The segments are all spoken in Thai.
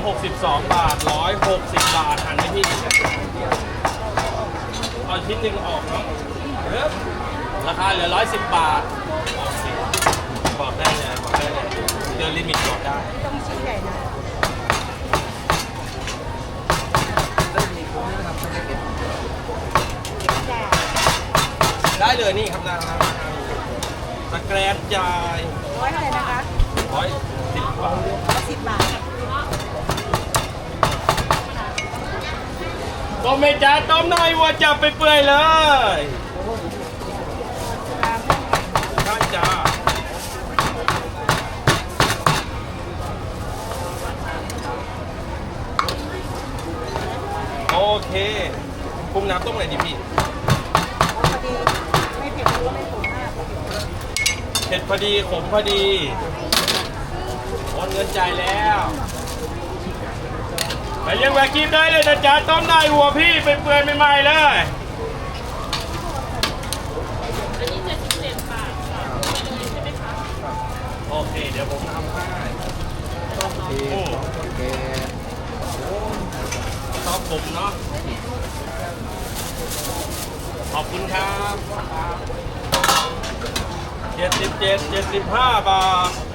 12บาท 160 บาทหันให้พี่เอาชิ้นหนึ่งออกเนาะเริ่มราคาเหลือ 110 บาทโอเคบอกได้เลยบอกได้เลยเจอลิมิตบอกได้ต้องชิ้นใหญ่นะได้เลยนี่ครับนะครับสแกรนจ่ายร้อยเท่าไหร่นะคะ ร้อยสิบบาท ร้อยสิบบาท ก็ไม่จ้าต้มหน่อยวัวจับไปเปื่อยเลยได้จ้าโอเคปรุงน้ำต้มอะไรดีพี่พอดีไม่เผ็ดแล้วก็ไม่ขมมากเผ็ดพอดีขมพอดีโอนเงินจ่ายแล้ว ไปเลี้ยงแวกกี้ได้เลยนะจ๊ะต้มได้หัวพี่ไปเปื่อยใหม่ๆเลยโอเค เดี๋ยวผมทำให้โอ้ชอบผมเนาะ ขอบคุณครับเจ็ดสิบเจ็ดเจ็ดสิบห้าบาท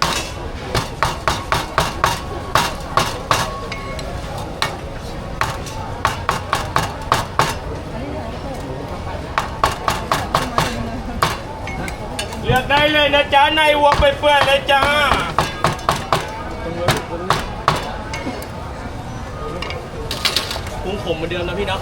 ลือกได้เลยนะจ๊ะในวัวไปเปื่อยๆเลยจ้าปรุงผมเหมือนเดิมนะพี่เนาะ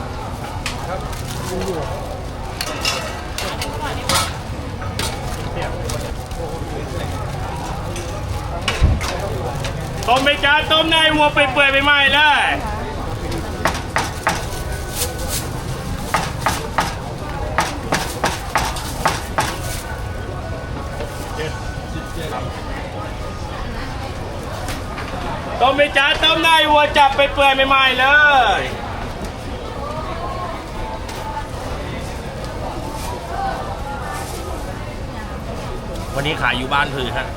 ต้มไปจ้าต้มในวัวไปเปื่อยไปใหม่เลย ต้มไปจ้าต้มในวัวจับไปเปื่อยใหม่ๆเลยวันนี้ขายอยู่บ้านพือฮะ